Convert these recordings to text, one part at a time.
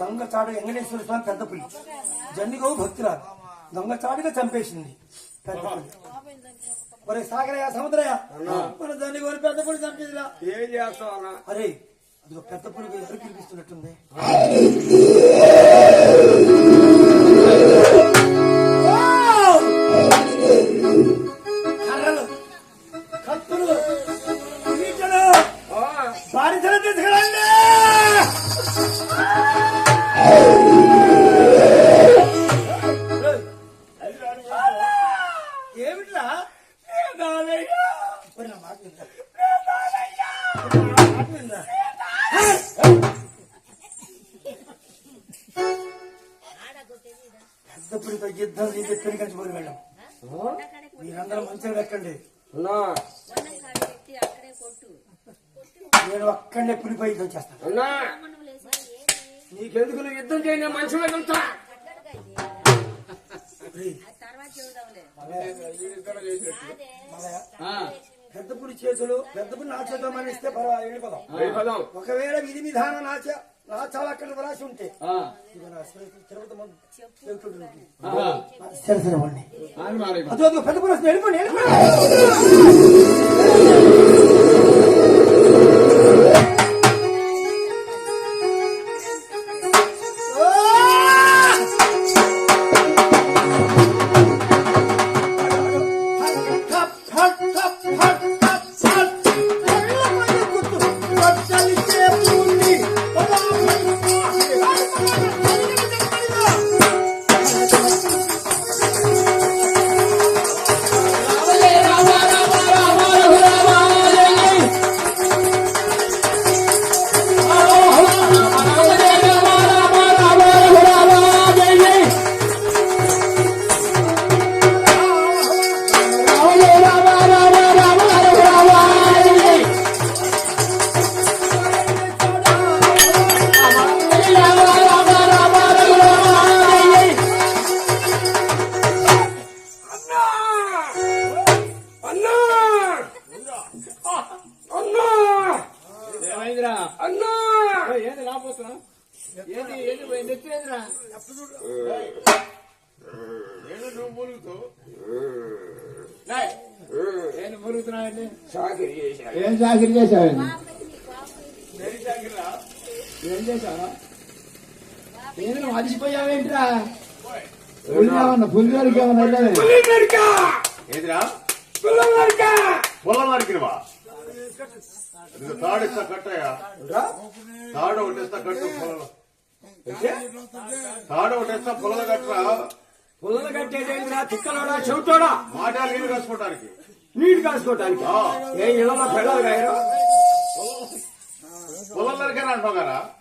దొంగ చాటు వెంకటేశ్వర స్వామి పెద్ద పులి. జన్నిగోవు భక్తురాలు. దొంగ చాటుగా చంపేసింది పెద్ద పులి. ఒరే సాగరయ్య సముద్రయ్య మన జన్నిగోని పెద్ద పులి చంపేదిరా. ఏం చేస్తావు అరే అదిగో పెద్ద పులికి ఎవరు పిలిపిస్తున్నట్టుంది యుద్ధం చేసి ఎక్కడి కలిసి పోయి వెళ్ళాం మీరందరూ మంచిగా పెట్టండి నేను అక్కడనే పులిపై వచ్చేస్తాను అన్నా నీకెందుకు నువ్వు యుద్ధం చేయని మనుషులు వెళ్తా పెద్ద పులి చేతులు పెద్ద పులి నా చేతులు పర్వాలేదు వెళ్ళిపోదాం. ఒకవేళ విధి విధానం నాచ నాచాలు అక్కడ రాసి ఉంటే. సరే సరే పెద్ద వస్తుంది వెళ్ళిపోండి వెళ్ళిపోండి చాకరీ చేశావండి ఏం చేశావా? పుల్లిగారికి ఏమన్నా? నరికినవా తాడు ఇస్తా కట్టయ్యా తాడు ఒకటి ఇస్తా కట్టు పొలం తాడు ఒకటి ఇస్తా పొలం కట్టరా? పుల్లలు కట్టేదేంటిరా? తిక్కలోడా? చెవిటోడా మాటలు నీళ్ళు కాసుకోవడానికి నీళ్ళు కాసుకోవటానికి ఆ. ఏ పిల్లలు గాయరు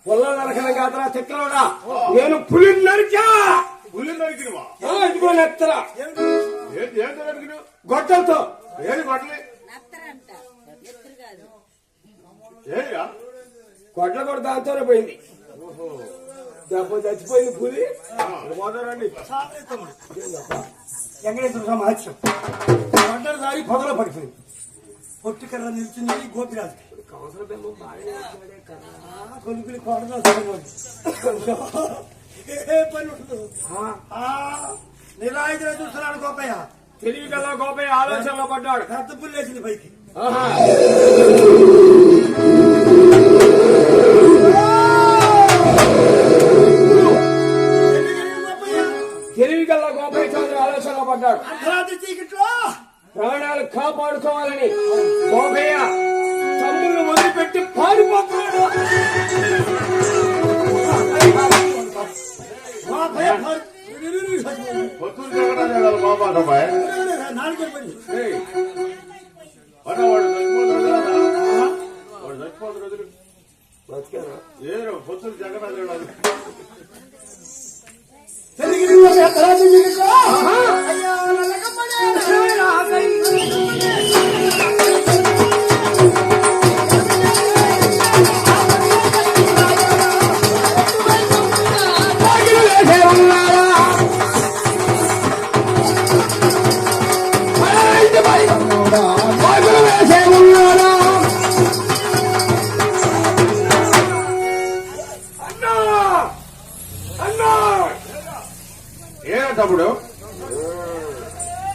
పొలం నరికని కాదురా తిక్కలోడా నేను పులి నరికా. పులి నరికినవా? ఇదిగో నెత్తరా. ఏంటి ఏంటి నరికినవు? గొడ్డలతో. ఏది కాదు. ఏదిరా కూడా దాంతోనే పోయింది. ఓహో. దెబ్బ చచ్చిపోయింది పులి. పోతారండి వెంకటేశ్వర స్వామి మహత్యం ఒంటరి దారి పొదలో పడిపోయింది. పొట్టికర్ర నిల్చుంది గోపిరాజు కౌసల బెమ్మ బాగానే వేసాడే కదా. కొలుకులు కోడలు ఏ పని ఉండదు. ఆ, నిరాయుధ చూస్తున్నాడు గోపయ్య. తెలివి గల గోపయ్య ఆలోచనలో పడ్డాడు. పెద్ద పుల్లు వేసింది పైకి. పడ్డాడు ప్రాణాలు కాపాడుకోవాలని గోపయ్య తమ్ముళ్ళు వదిలిపెట్టి పారిపోతున్నాడు. పరు- పొత్తులు జరగడానికి కదా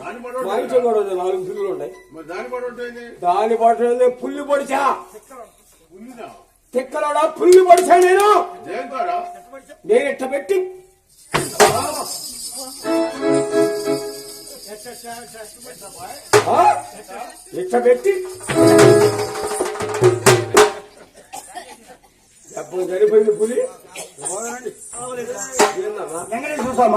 దాని మా పడవ ఇంట్లో కూడా ఉంది, నాలుగు పిల్లలు ఉన్నాయి. మరి దాని పట్ల పుల్లి పొడిచా. తిక్కలోడా పుల్లి పొడిచా నేను? నేను ఇట్ట పెట్టి? ఇట్ట పెట్టి? ఎప్పుడు చనిపోయింది పులి? వెంకటేశ్వర స్వామి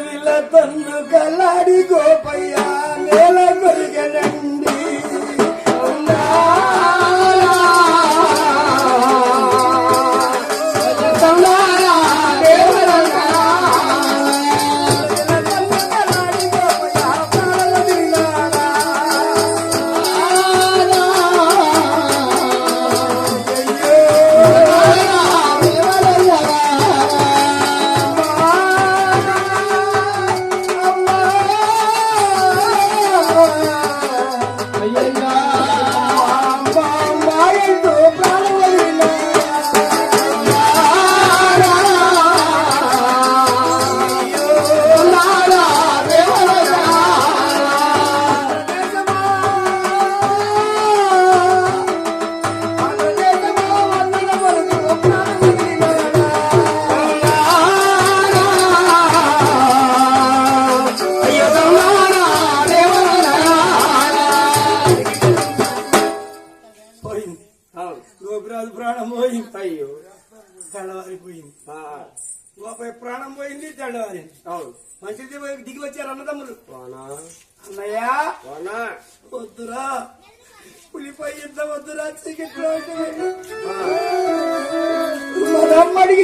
విల తన్ను కలాడి గోపయ్య నేల కొరిగనండి.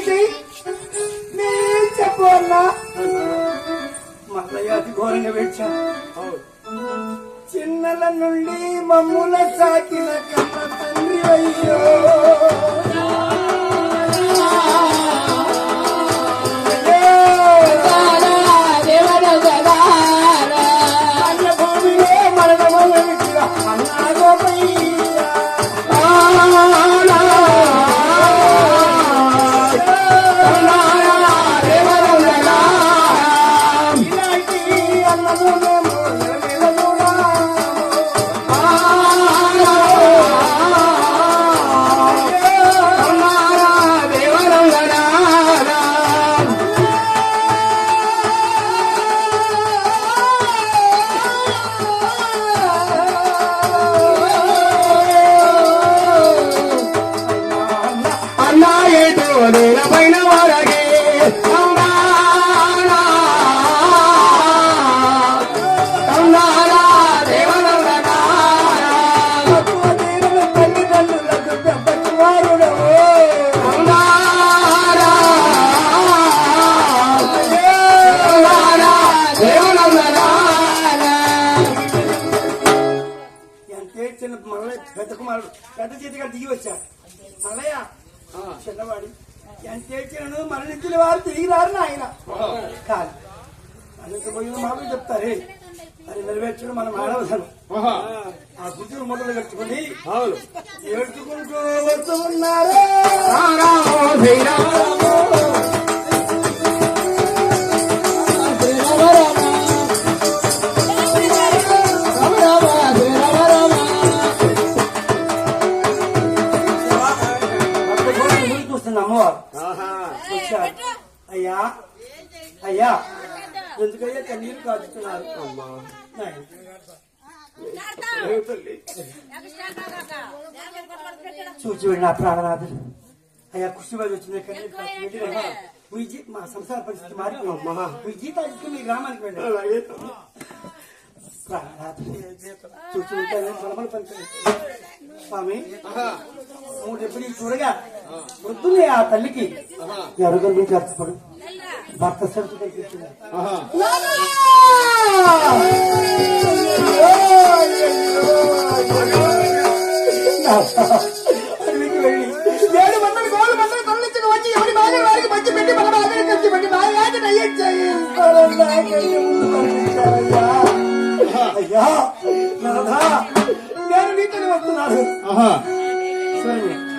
అడిగితే నేను చెప్పు అన్నా మల్లయ్య అతి ఘోరంగా పెట్టా చిన్నల నుండి మమ్ముల సాకిన కన్న తండ్రి అయ్యో. మల్లయ్య చిన్నవాడు. ఎంత ఏడ్చినాను మరణించిన వారు తిరిగి రారు నాయన కాదు. మరణించబోయిన మాటలు చెప్తారే. అది నెరవేర్చడం మనం ఆహా. ఆ గుడ్డు మొదలు కట్టుకుని ఏడ్చుకుంటూ వస్తూ ఉన్నారు. అయ్యా అయ్యా ఎందుకయ్యా కన్నీరు కాచుతున్నారు నాయన. ఏ తల్లి చూచి వెళ్ళి నా ప్రాణనాథుడు అయ్యా కృష్ణబాబు వచ్చింది కన్నీరు కాచుతున్నట్టుగా మీ జీ మా సంసార పరిస్థితి మారిపోమ్మా మీ జీతాలు ఇచ్చి మీ గ్రామానికి వెళ్ళారు అలాగే ప్రాణనాథుడు చూచి ఉంటాను పొలమలు పంచారు స్వామి మూడు ఎప్పుడు చూడగా వద్దులే ఆ తల్లికి ఎవరు గురించి అర్థపడు భర్త సరుకు నయ్యించాయి అయ్యా నాథా నేను నీతోనే వస్తున్నాను. ఆహా.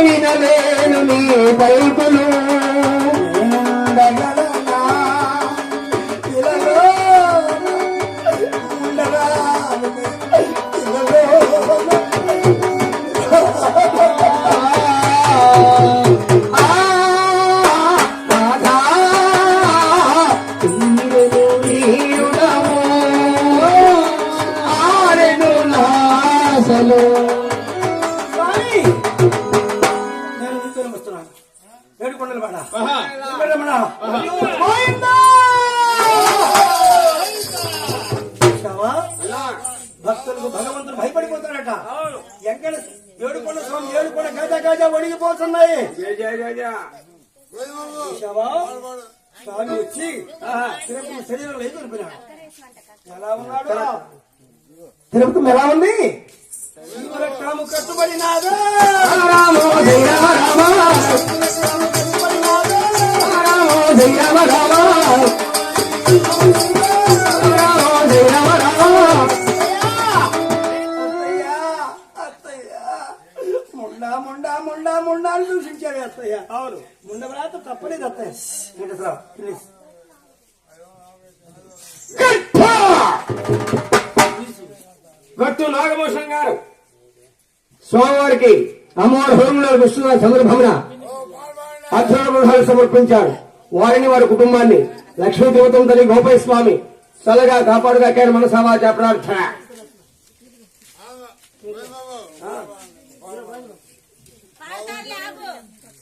మామయినలేను నీ పలుకులు గజ ఒడిగిపోతున్నాయి స్వామి వచ్చి తిరుపతి శరీరంలో ఏది అనుకున్నాడు ఎలా ఉన్నాడు? తిరుపతి ఎలా ఉంది? కట్టుబడినాదా రామో జయ రామ రామ జయ రామో. ముండా ముండా ముండా అని దూషించాడు అత్తయ్య. అవును. ముండ వ్రాత తప్పలేదు అత్తయ్య. ప్లీజ్. గట్టు నాగభూషణం గారు. స్వామివారికి అమ్మవారి హోమంలో విష్ణున్న సందర్భమున అర్చన బృహాలు సమర్పించాడు వారిని వారి కుటుంబాన్ని లక్ష్మీ దేవతం తల్లి గోపయ్య స్వామి చల్లగా కాపాడుగా మనసావాచ ప్రార్థన పాడతారులే, ఆగు.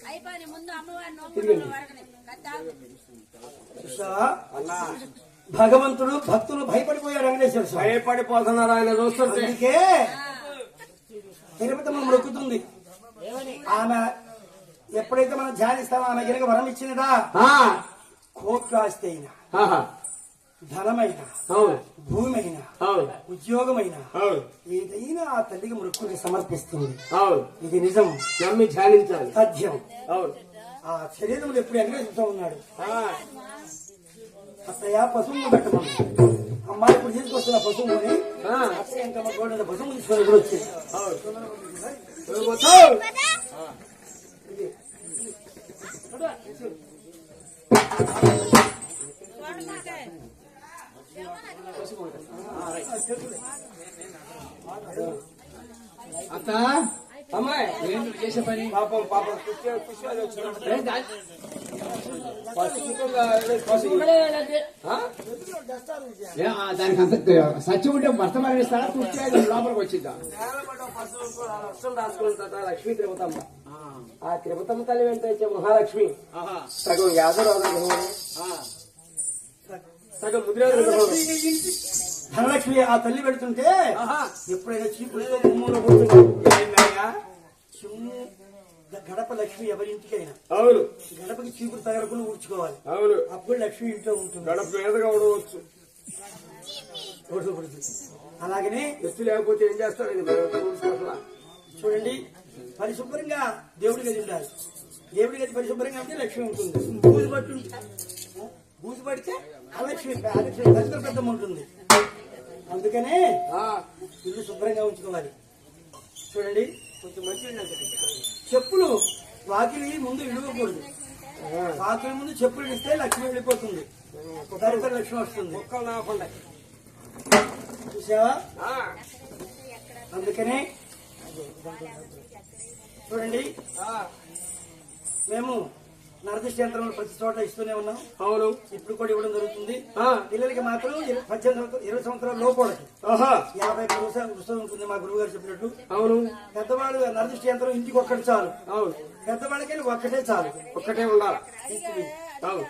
అయిపోయింది ముందు అమ్మవారి నోములు వరకనే కథ చూసావా? భగవంతుడు భక్తులు భయపడిపోయారు వెంకటేశ్వర స్వామి. భయపడిపోతున్నారు ఆయన చూస్తుంటే. అందుకే తిరుపతమ్మ మొక్కుతుంది. ఆమె ఎప్పుడైతే మనం ధ్యానిస్తామో ఆమె గిరగ వరం ఇచ్చినదా? ఆ, కోట్లు ఆస్తి అయినా ధనమైన అవును. భూమి అయినా అవును. ఉద్యోగమైన ఏదైనా ఆ తల్లికి మృక్కుని సమర్పిస్తుంది. అవును. ఇది నిజం. నమ్మి ధ్యానించాలి. సాధ్యం అవును. ఆ శరీరంలో ఎప్పుడు అన్వేషిస్తూ ఉన్నాడు. అత్తయ్య పశువులు పెట్టమని. అమ్మాయి ఇప్పుడు తీసుకొస్తున్న పశువుని ఆ, అత్తయ్య ఇంకా మా గోడల పశువులు తీసుకొని ఇప్పుడు వచ్చింది. అత్త. అమ్మాయి చేసే పని పాపం పాపం దానికి అంత సత్యం ఉంటే భర్త మరణిస్తాడా కుర్చీ లోపలికి వచ్చిందా రాసుకుంటా లక్ష్మీ తిరుపతమ్మ ఆ తిరుపతమ్మ తల్లి వెంట వచ్చే మహాలక్ష్మి సగం యాదరాజు సగం ముదిరాజు ధనలక్ష్మి ఆ తల్లి పెడుతుంటే ఎప్పుడైనా చీపులతో ఏందయ్యా? చిమ్ము గడప లక్ష్మి ఎవరింటికైనా అవును. గడపకి చీపురు తగలకుండా ఊడ్చుకోవాలి. అవును. అప్పుడు లక్ష్మి ఇంట్లో ఉంటుంది. గడప మీదగా ఉండవచ్చు. అలాగనే ఎత్తు లేకపోతే ఏం చూసుకోవాలా చూడండి పరిశుభ్రంగా దేవుడి గది ఉండాలి. దేవుడి గది పరిశుభ్రంగా ఉంటే లక్ష్మి ఉంటుంది. బూజు పట్టి బూజు పడితే అలక్ష్మి అలక్ష్మి పెద్దమ్మ ఉంటుంది. అందుకనే ఇల్లు శుభ్రంగా ఉంచుకోవాలి. చూడండి కొంచెం మంచి చెప్పులు వాకిలి ముందు ఇడవకూడదు వాకిలి ముందు చెప్పులు ఇస్తే లక్ష్మి వెళ్ళిపోతుంది. దరిద్ర లక్ష్మి వస్తుంది. మొక్కలు నాకుండా చూసావా? అందుకనే చూడండి మేము నరదృష్టి యంత్రం ప్రతి చోట ఇస్తూనే ఉన్నాం. అవును. ఇప్పుడు కూడా ఇవ్వడం జరుగుతుంది. ఆ. పిల్లలకి మాత్రం పద్దెనిమిది ఇరవై సంవత్సరాల లోపలకి ఆహా. యాభై ఉత్సవం ఉంటుంది మా గురువు గారు చెప్పినట్టు. అవును. పెద్దవాళ్ళు నరదృష్టి యంత్రం ఇంటికి ఒక్కటి చాలు. అవును. పెద్దవాళ్ళకి ఒక్కటే చాలు. ఒక్కటే ఉండాలి. అవును.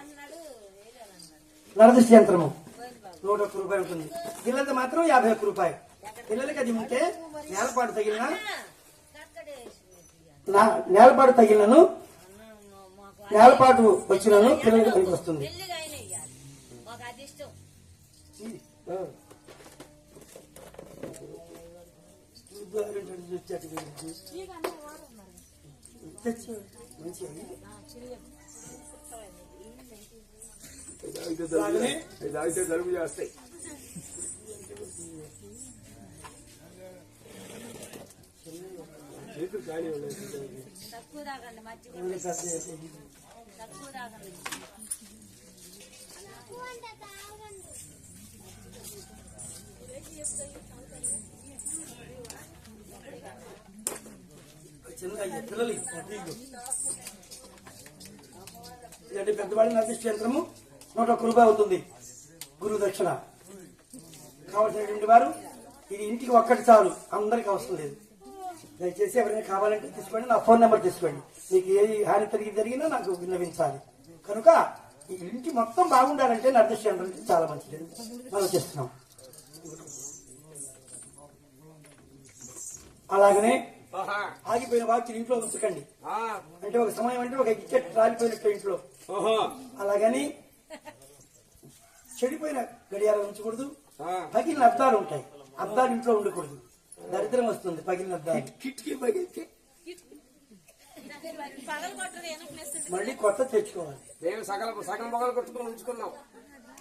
నరదృష్టి యంత్రము. నూట ఒక్క రూపాయి ఉంటుంది. పిల్లలది మాత్రం యాభై ఒక్క రూపాయి. పిల్లలకి అది ఉంటే నేలపాటు తగిలిన నా- నేలపాటు తగిలినను నేలపాటు వచ్చినను పిల్లలకి పనికి వస్తుంది. తాగితే జలుబు చేస్తాయి చేతులు ఖాళీ తక్కువ తాగండి చిన్న పెద్దవాళ్ళ నరదిష్టి యంత్రము నూట ఒక్క రూపాయి అవుతుంది. గురువు దక్షిణ. కావాల్సినటువంటి వారు ఇది ఇంటికి ఒక్కటి చాలు. అందరికి అవసరం లేదు. దయచేసి ఎవరైనా కావాలంటే తీసుకోండి. నా ఫోన్ నెంబర్ తీసుకోండి. మీకు ఏది హాని తిరిగి జరిగినా నాకు విన్నవించాలి. కనుక ఈ ఇంటి మొత్తం బాగుండాలంటే నరదిష్టి యంత్రం చాలా మంచిది. మనం చేస్తున్నాం. అలాగనే. ఆగిపోయిన వాక్యం ఇంట్లో ఉంచకండి. అంటే ఒక సమయం అంటే ఒక ఇచ్చెట్ రాలిపోయినట్టు ఇంట్లో. అలాగని చెడిపోయిన గడియారం ఉంచకూడదు. పగిలిన అద్దాలు ఉంటాయి. అద్దాలు ఇంట్లో ఉండకూడదు. దరిద్రం వస్తుంది పగిలిన అద్దాలు. కిటికీ పగిలితే మళ్ళీ కొత్త తెచ్చుకోవాలి. మేము సగం సగం పొగలు కొట్టుకుని ఉంచుకున్నాం.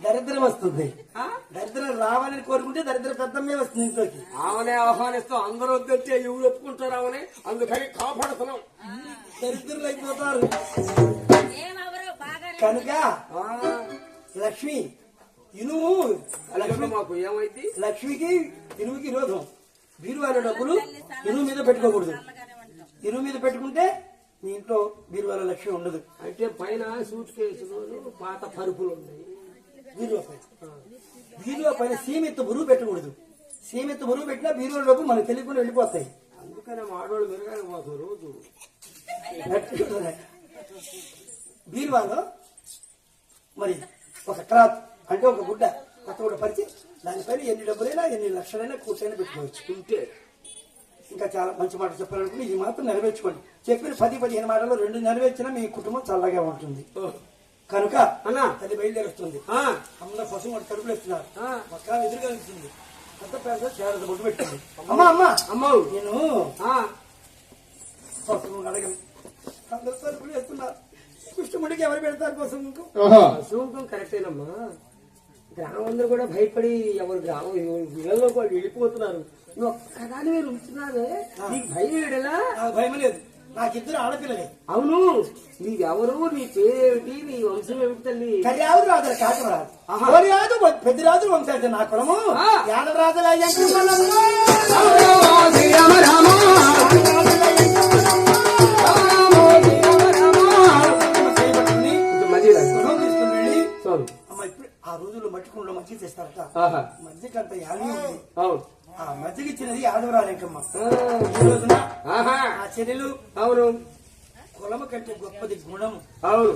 దరిద్రం వస్తుంది. ఆ? దరిద్రం రావాలని కోరుకుంటే దరిద్రం పెద్దమ్మే వస్తుంది ఇంట్లోకి. ఆమెనే ఆహ్వానిస్తాం. అందరూ వద్దంటే ఎవరు ఒప్పుకుంటారు ఆమెనే? అందుకని కాపాడుతున్నాం. దరిద్రులు అయిపోతారు. కనుక ఆ. లక్ష్మి ఇనుము అలాగే మాకు ఏమైంది? లక్ష్మికి ఇనుముకి విరోధం బీరువాల డబ్బులు ఇనుము మీద పెట్టుకోకూడదు. ఇనుము మీద పెట్టుకుంటే మీ ఇంట్లో బీరువాల లక్ష్మి ఉండదు. అంటే పైన సూట్ కేసులు పాత పరుపులు ఉన్నాయి. బీరువా పైన. బీరువా పైన సీమెత్తు బరువు పెట్టకూడదు. సీమెత్తు బరువు పెట్టినా బీరువా డబ్బు మనకు తెలియకుండా వెళ్ళిపోతాయి. అందుకనే మాడోళ్ళు మెరుగకపోతారు రోజు. బీరువాలో మరి ఒక క్లాత్ అంటే ఒక గుడ్డ కొత్త గుడ్డ పరిచి దానిపైన ఎన్ని డబ్బులైనా ఎన్ని లక్షలైనా కూర్చొని పెట్టుకోవచ్చు. ఉంటే ఇంకా చాలా మంచి మాట చెప్పాలనుకుని ఇది మాత్రం నెరవేర్చుకోండి. చెప్పిన పది పదిహేను మాటలు రెండు నెరవేర్చినా మీ కుటుంబం చల్లగా ఉంటుంది. ఓ, కనుక అన్నా. తల్లి బయలుదేరుస్తుంది. ఆ, అందరూ పశువు వాడు కడుపులు వేస్తున్నారు. పక్క ఎదురుగా నిలిచింది. అంత పెద్ద చేరద బొట్టు పెట్టింది అమ్మా. అమ్మా అమ్మవు నేను ఆ, పశువు అడగను. అందరూ తలుపులు వేస్తున్నారు కృష్ణముడికి ఎవరు పెడతారు పశువుకు? కరెక్టేనమ్మా. గ్రామం అందరూ కూడా భయపడి ఎవరు గ్రామం ఇళ్ళలో వాళ్ళు వెళ్ళిపోతున్నారు. నువ్వు ఒక్కదాని మీరు ఉంటున్నావే నీకు భయం ఏడలా? భయం లేదు. నాకిద్దరు ఆడపిల్లలే. అవును. నీవెవరు? నీ పేరేమిటి? నీ వంశం ఏమిటి తల్లి? కళ్యాణు రాజుల కాకరాజు రాజు పెద్ద రాజు వంశాడు నా కులము. యాదవ రాజుల శ్రీరామ ఆ రోజుల్లో మట్టి కుండలో మజ్జిగ తెస్తారట. ఆహా. మజ్జిగంత యాలి ఉంది. ఆ మజ్జిగ ఇచ్చినది యాదవరాలేకమ్మ. ఆ, ఈ రోజున ఆహా. ఆ చెల్లెలు అవును. కులము కంటే గొప్పది గుణము అవును.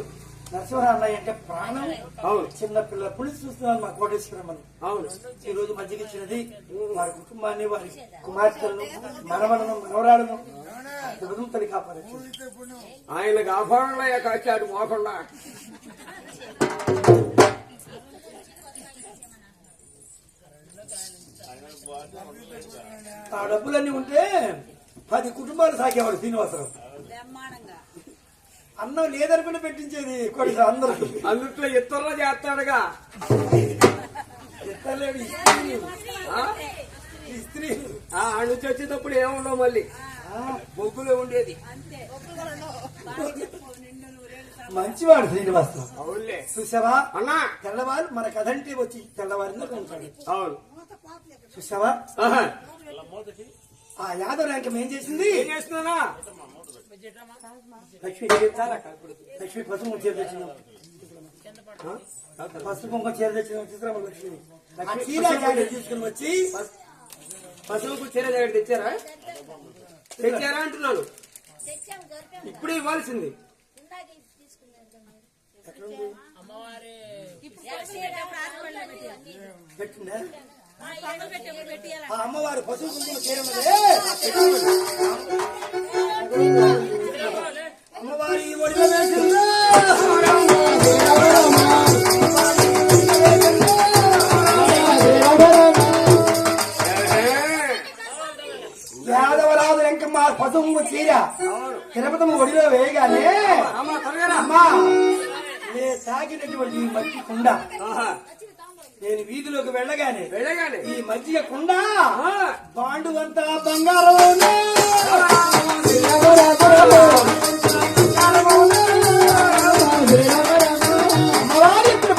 నరసింహరామయ్య అంటే ప్రాణం. అవును. చిన్న పులిసి చూస్తున్నాను మా కోటేశ్వరమ్మని. అవును. ఈ రోజు మధ్యకి ఇచ్చినది వారి కుటుంబాన్ని వారి కుమార్తెలను మనవలను మనవరాలను తల్లి కాపాడచ్చు. ఆయన కాపాడలయ్య కాచాడు మోకుండా ఆ డబ్బులన్నీ ఉంటే పది కుటుంబాలు సాగేవాడు శ్రీనివాసరావు. అన్నం లేదనుకుని పెట్టించేది కొన్ని అందరూ. అందుట్లో ఇతరులు చేస్తాడుగా. ఎత్తలేడు ఆ? ఈ స్త్రీ ఆ? ఆడ నుంచి వచ్చేటప్పుడు ఏముండవు మళ్ళీ. బొగ్గులో ఉండేది. మంచివాడు శ్రీనివాసరావు. చూసావా? అన్నా. తెల్లవారు మన కథంటే వచ్చి తెల్లవారిలో ఉంటాడు. అవును. చూసావా. ఆ యాదవ ర్యాంకం ఏం చేసింది? ఏం చేస్తున్నానా? లక్ష్మి లక్ష్మి పసుపు చీర తెచ్చిన పసుపు కుంకుమ చీర తెచ్చిన చిత్రమ్మ లక్ష్మి? ఆ చీర జాకెట్ తీసుకుని వచ్చి పశువుకు చీర జాకెట్ తెచ్చారా? తెచ్చారా అంటున్నాను. ఇప్పుడు ఇవ్వాల్సింది. పెట్టిందా? అమ్మవారు ఉన్నదే. అమ్మవారి ఒడిలో యాదవరాజు వెంకమ్మ పసుపు చీర తిరుపతమ్మ ఒడిలో వేయగానే అమ్మ తాగినటువంటి మట్టి కుండ. నేను వీధిలోకి వెళ్ళగానే వెళ్ళగానే. ఈ మజ్జిగ కుండ. బాండు అంతా బంగారం అమ్మవారు ఎప్పుడు